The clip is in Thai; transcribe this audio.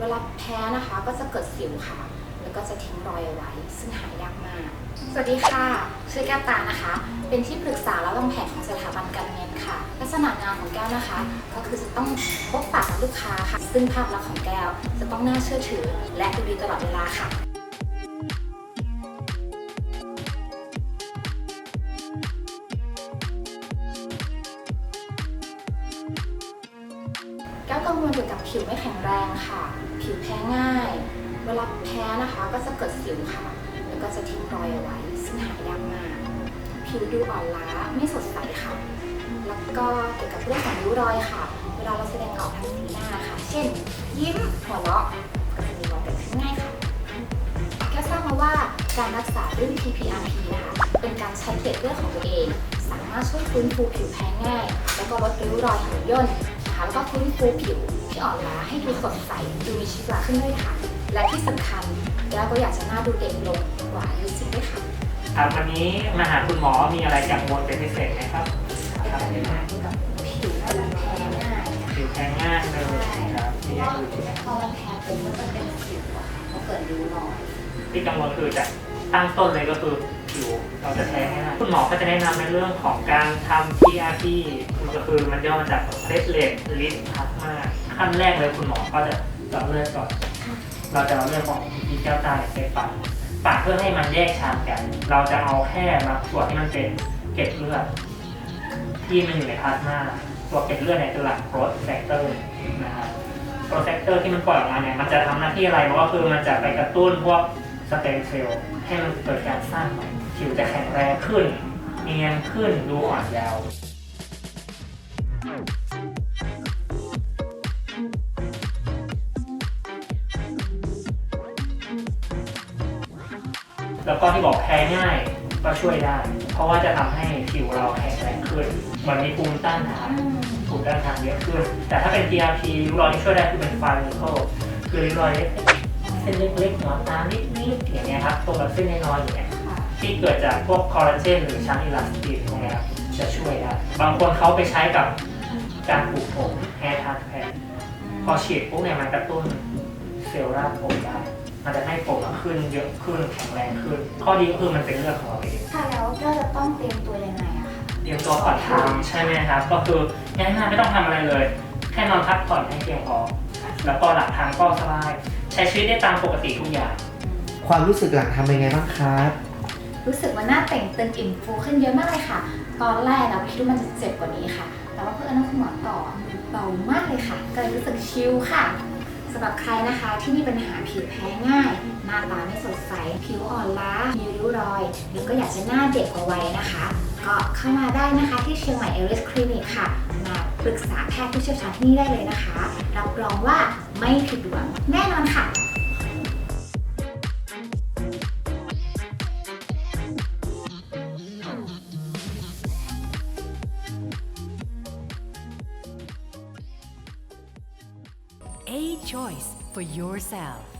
เวลาแพ้นะคะก็จะเกิดสิวค่ะ แล้วก็จะทิ้งรอยเอาไว้ ซึ่งหายากมาก สวัสดีค่ะ ชื่อแก้วตานะคะ เป็นที่ปรึกษาและวางแผนของสถาบันการเงินค่ะ ลักษณะงานของแก้วนะคะ ก็คือจะต้องพบปะกับลูกค้าค่ะ ซึ่งภาพลักษณ์ของแก้วจะต้องน่าเชื่อถือ และดูดีตลอดเวลาค่ะ กังวลเกี่ยวกับผิวไม่แข็งแรงค่ะ ผิวแพ้ง่าย เวลาแพ้นะคะก็จะเกิดสิวค่ะ แล้วก็จะทิ้งรอยเอาไว้ซึ่งหายากมาก ผิวดูอ่อนล้าไม่สดใสค่ะ แล้วก็เกี่ยวกับเรื่องของริ้วรอยค่ะ เวลาเราแสดงออกทางสีหน้าค่ะ เช่น ยิ้มหัวเราะก็จะมีรอยเกิดขึ้นง่ายค่ะแก้วทราบมาว่าการรักษาด้วยวิธี PRP นะคะเป็นการใช้เกล็ดเลือดของตัวเอง สามารถช่วยฟื้นฟูผิวแพ้ง่าย แล้วก็ลดริ้วรอยหิวย่นน แล้วก็ฟื้นฟูผิวที่อ่อนล้าให้ดูสดใสดูมีชีวิตขึ้นด้วยค่ะ และที่สำคัญแก้วก็อยากจะหน้าดูเด็กลงกว่าอายุจริงด้วยค่ะครับวันนี้มาหาคุณหมอมีอะไรกังวลเป็นพิเศษไหมครับเป็นปัญหาเกี่ยวกับผิวและแพ้ง่ายค่ะผิวแพ้ง่ายเลยครับที่เพยังราะอยู่พอมันแพ้เป็นก็จะเป็นสิวอะค่ะก็เกิดริ้วรอยที่กังวลคือจากตั้งต้นเลยก็คือ ผิวเราจะแพ้ง่ายคุณหมอก็จะแนะนำในเรื่องของการทำ PRP ก็คือมันย่อมาจากเพลทเลตลิสพลาสมาขั้นแรกเลยคุณหมอก็จะเจาะเลือดก่อน เราจะเอาเลือดของที่แก้วตาไปปั่นปั่นเพื่อให้มันแยกชั้นกัน เราจะเอาแค่บาส่วนที่มันเป็นเกล็ดเลือดที่มันอยู่ในพลาสมาตัวเกล็ดเลือดเนี่ยคือหลักโปรแฟกเตอร์นะครับโปรแฟกเตอร์ที่มันปล่อยออกมาเนี่ยมันจะทำหน้าที่อะไรมันก็คือมันจะไปกระตุ้นพวก สเต็มเซลล์ให้มันเกิดการสร้างใหม่ผิวจะแข็งแรงขึ้น เนียนขึ้นดูอ่อนเยาว์แล้วก็ที่บอกแพ้ง่ายก็ช่วยได้ เพราะว่าจะทำให้ผิวเราแข็งแรงขึ้นเหมือนมีภูมิต้านทานภูมิต้านทานเยอะขึ้น แต่ถ้าเป็น TRP ริ้วรอยที่ช่วยได้คือเป็นฟาริโคคือริ้วรอยเล็ก เส้นเล็กๆหัวตานิดๆอย่างเงี้ยครับตรงกับเส้นน้อยๆอย่างเงี้ยค่ะที่เกิดจากพวกคอลลาเจนหรือชั้นอิลาสติกตรงเนี้ยครับจะช่วยได้บางคนเขาไปใช้กับการปลูกผมแฮร์ทันแพนพอฉีดปุ๊บเนี่ยมันกระตุ้นเซลล์รากผมได้มันจะให้ผมอะขึ้นเยอะขึ้นแข็งแรงขึ้น ข้อดีก็คือมันเป็นเรื่องของเราเองค่ะแล้วแก้วจะต้องเตรียมตัวยังไงอะคะเตรียมตัวก่อนทำใช่ไหมครับ ก็คือง่ายๆไม่ต้องทำอะไรเลย แค่นอนพักผ่อนให้เพียงพอแล้วก็หลังทำก็สบายใช้ชีวิตได้ตามปกติทุกอย่าง ความรู้สึกหลังทำเป็นไงบ้างครับรู้สึกว่าหน้าเต่งตึงอิ่มฟูขึ้นเยอะมากเลยค่ะ ตอนแรกเราคิดว่ามันจะเจ็บกว่านี้ค่ะ แต่ว่าเพื่อนนักคุณหมอต่อเบามากเลยค่ะ ก็เลยรู้สึกชิลค่ะสำหรับใครนะคะที่มีปัญหาผิวแพ้ง่าย หน้าตาไม่สดใส ผิวอ่อนล้า มีริ้วรอย หรือก็อยากจะหน้าเด็กกว่าวัยนะคะ ก็เข้ามาได้นะคะที่เชียงใหม่เอริสคลินิกค่ะ มาปรึกษาแพทย์ผู้เชี่ยวชาญที่นี่ได้เลยนะคะ รับรองว่า ไม่ผิดหวังแน่นอนค่ะ A choice for yourself.